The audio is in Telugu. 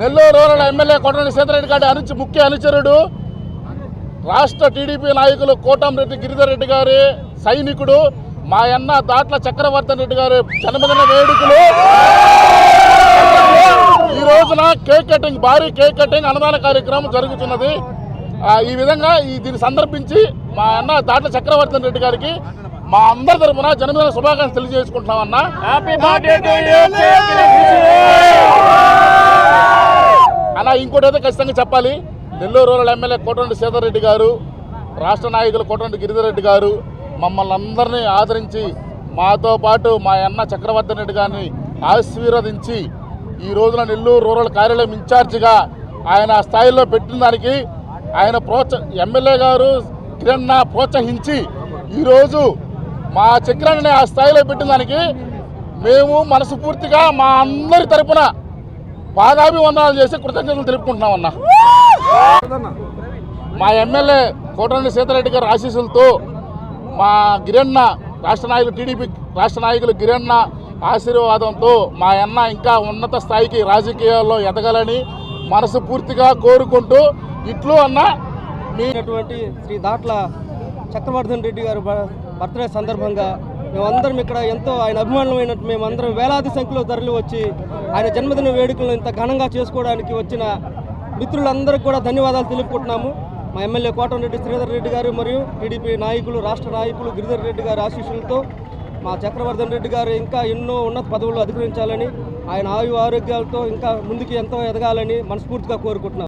నెల్లూరు రూరల్ ఎమ్మెల్యే కోటరెడ్డి సీతారెడ్డి గారి అనుచ ముఖ్య అనుచరుడు రాష్ట్ర టీడీపీ నాయకులు కోటంరెడ్డి గిరిధర్ రెడ్డి గారి సైనికుడు మా అన్న దాట్ల చక్రవర్తన్ రెడ్డి గారి జన్మదిన వేడుకలు. ఈ రోజున కేక్ కటింగ్ భారీ కేక్ కటింగ్ అనుదాన కార్యక్రమం జరుగుతున్నది. ఈ విధంగా ఈ దీన్ని సందర్భించి మా అన్న దాట్ల చక్రవర్తన్ రెడ్డి గారికి మా అందరి తరఫున జన్మదిన శుభాకాంక్షలు తెలియజేసుకుంటున్నామన్నా హ్యాపీ ఇంకోటి అయితే ఖచ్చితంగా చెప్పాలి. నెల్లూరు రూరల్ ఎమ్మెల్యే కోటరెడ్డి సీతారెడ్డి గారు రాష్ట్ర నాయకులు కోటరెడ్డి గిరిధర్రెడ్డి గారు మమ్మల్ని అందరినీ ఆదరించి మాతో పాటు మా అన్న చక్రవర్తి రెడ్డి గారిని ఆశీర్వదించి ఈ రోజున నెల్లూరు రూరల్ కార్యాలయం ఇన్ఛార్జిగా ఆయన ఆ స్థాయిలో పెట్టిన దానికి ఆయన ప్రోత్స ఎమ్మెల్యే గారు కిరణ్ ప్రోత్సహించి ఈరోజు మా చక్రాన్ని ఆ స్థాయిలో పెట్టిన దానికి మేము మనస్ఫూర్తిగా మా అందరి తరపున పాదాభివందనాలు చేసి కృతజ్ఞతలు తెలుపుకుంటున్నామన్నా మా ఎమ్మెల్యే కోటరెడ్డి సీతారెడ్డి గారి ఆశీస్సులతో మా గిరన్న రాష్ట్ర నాయకులు టీడీపీ రాష్ట్ర నాయకులు గిరన్న ఆశీర్వాదంతో మా అన్న ఇంకా ఉన్నత స్థాయికి రాజకీయాల్లో ఎదగాలని మనసు పూర్తిగా కోరుకుంటూ ఇట్లు అన్న మీటువంటి శ్రీ దాట్ల చక్రవర్ధన్ రెడ్డి గారు బర్త్డే సందర్భంగా మేమందరం ఇక్కడ ఎంతో ఆయన అభిమానమైనట్టు మేమందరం వేలాది సంఖ్యలో తరలి వచ్చి ఆయన జన్మదిన వేడుకలను ఇంత ఘనంగా చేసుకోవడానికి వచ్చిన మిత్రులందరికీ కూడా ధన్యవాదాలు తెలుపుకుంటున్నాము. మా ఎమ్మెల్యే కోటంరెడ్డి శ్రీధర్ రెడ్డి గారు మరియు టీడీపీ నాయకులు రాష్ట్ర నాయకులు గిరిధర్ రెడ్డి గారి ఆశీస్సులతో మా చక్రవర్ధన్ రెడ్డి గారు ఇంకా ఎన్నో ఉన్నత పదవులు అధిగమించాలని ఆయన ఆయు ఆరోగ్యాలతో ఇంకా ముందుకు ఎంతో ఎదగాలని మనస్ఫూర్తిగా కోరుకుంటున్నాం.